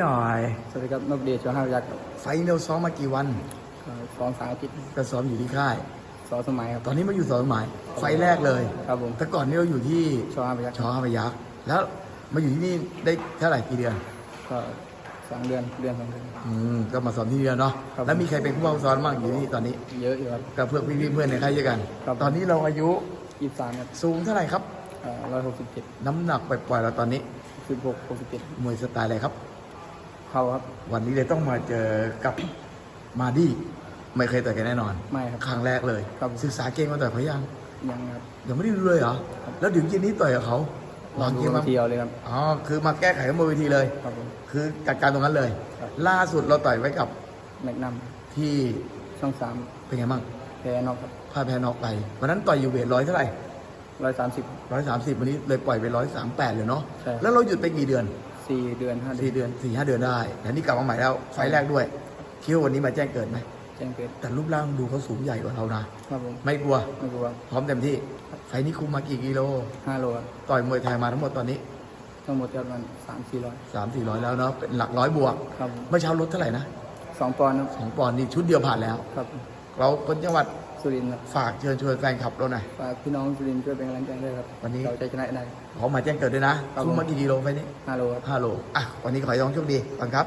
หน่อยสวัสดีครับนพเดชชห้าพยักษ์ครับไฟท์เราซ้อมมากี่วันเอ่อสองสามอาทิตย์ก็ซ้อมอยู่ที่ค่าย สอสมัยครับ ตอนนี้มาอยู่สอนหมายไฟท์แรกเลย ครับผม แต่ก่อนนี้เราอยู่ที่ชห้าพยักษ์ชอฮาพยักษ์แล้วมาอยู่ที่นี่ได้เท่าไหร่กี่เดือนก็สองเดือนเดือนสองเดือน อืมก็มาสอนที่นี่แล้วเนาะครับ แล้วมีใครเป็นผู้บังคับสอนบ้างอยู่ที่นี่ตอนนี้เยอะอยู่ครับกับเพื่อนพี่ๆเพื่อนในค่ายด้วยกัน ครับ ตอนนี้เราอายุยี่สิบสามครับสูงเท่าไหร่ครับ ร้อยหกสิบเจ็ดน้ำหนักปล่อยๆเราตอนนี้สิบหกหกสิบเจ็ดมวยสไตล์อะไรครับ เข้าครับ วันนี้เลยต้องมาเจอกับมาดี้ไม่เคยต่อยกันแน่นอนไม่ครับครั้งแรกเลยครับศึกษาเก่งมาต่อยเขายังยังครับยังไม่ได้ดูเลยเหรอแล้วถึงเย็นนี้ต่อยกับเขาลองดูเกมมาเที่ยวเลยครับอ๋อคือมาแก้ไขกันบนเวทีเลยครับผมคือจัดการตรงนั้นเลยครับล่าสุดเราต่อยไว้กับแมกนัมที่ช่องสามเป็นไงบ้างแพ้นอกครับพ่ายแพ้น็อกไปวันนั้นต่อยอยู่เวทร้อยเท่าไหร่ร้อยสามสิบร้อยสามสิบวันนี้เลยปล่อยไปร้อยสามแปดเลยเนาะใช่แล้วเราหยุดไปกี่เดือน สี่เดือนห้าเดืสี่อน เดือนสี่ห้าเดือนได้แต่นี่กลับมาใหม่แล้วไฟล์แรกด้วยคิดว่าวันนี้มาแจ้งเกิดไหมแจ้งเกิดแต่รูปร่างดูเขาสูงใหญ่กว่าเรานะ ครับผมไม่กลัว ไม่กลัวพร้อมเต็มที่ ไฟล์นี้คุมมากี่กิโล ห้าโลครับต่อยมวยไทยมาทั้งหมดตอนนี้ทั้งหมดประมาณสามสี่ร้อยสามสี่ร้อยแล้วเนาะเป็นหลักร้อยบวก ครับผมเมื่อเช้าลดเท่าไหร่นะสองปอนด์ครับสองปอนด์นี่ชุดเดียวผ่านแล้ว ครับผม เราคนจังหวัดสุรินทร์ครับฝากเชิญชวนแฟนคลับเราหน่อย ฝากพี่น้องสุรินทร์ช่วยเป็นกำลังใจด้วยครับวันนี้ เราจะชนะได้ ขอมาแจ้งเกิดด้วยนะครับคุมมากี่กิโลไฟล์นี้ห้าโลครับ ห้าโลอะวันนี้ขอให้น้องโชคดีก่อนครับ